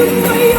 ทำ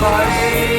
bye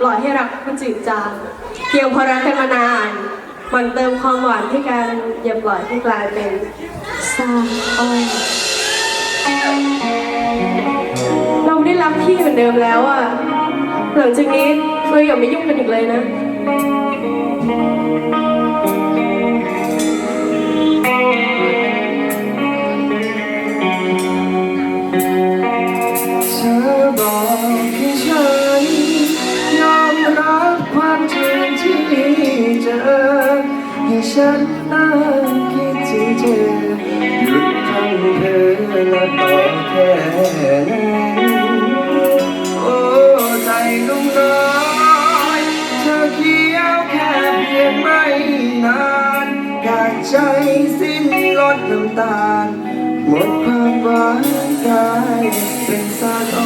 ปล่อยให้รักมันจืดจางเกี่ยงพอรักกันมานานมันเติมความหวานให้กันอย่าปล่อยให้กลายเป็นซากอยเราไได้รักพี่เหมือนเดิมแล้วอะหลังจากนี้เธออย่าไม่ยุ่งกันอีกเลยนะเธอบอก ฉันนั้นคิดถึงเธอหยุดทำเธอและปล่อแค่โอ้ใจนุ่มน้อยเธอเคี้ยวแค่เพียงไม่นานการใจสิ้นลดน้ำตาลหมดความหวังกลายเป็นสารอ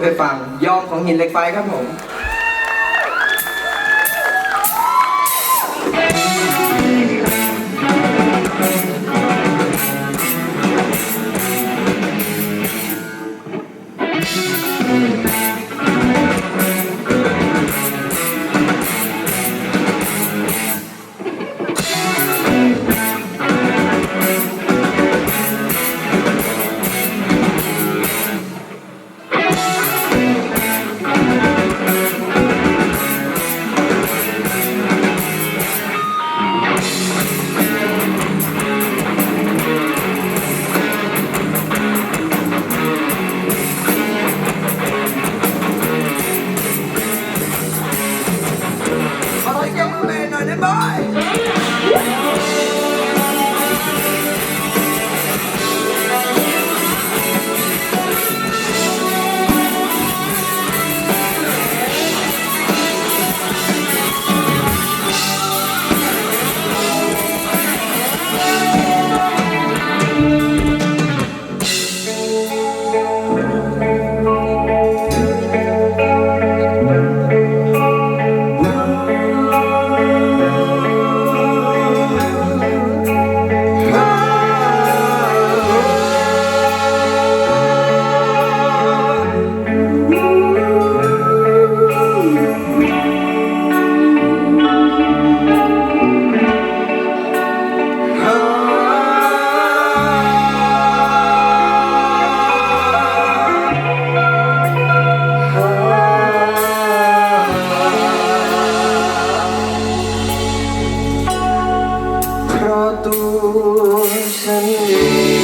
เคยฟังยอมของหินเหล็กไฟครับผม Santo tu.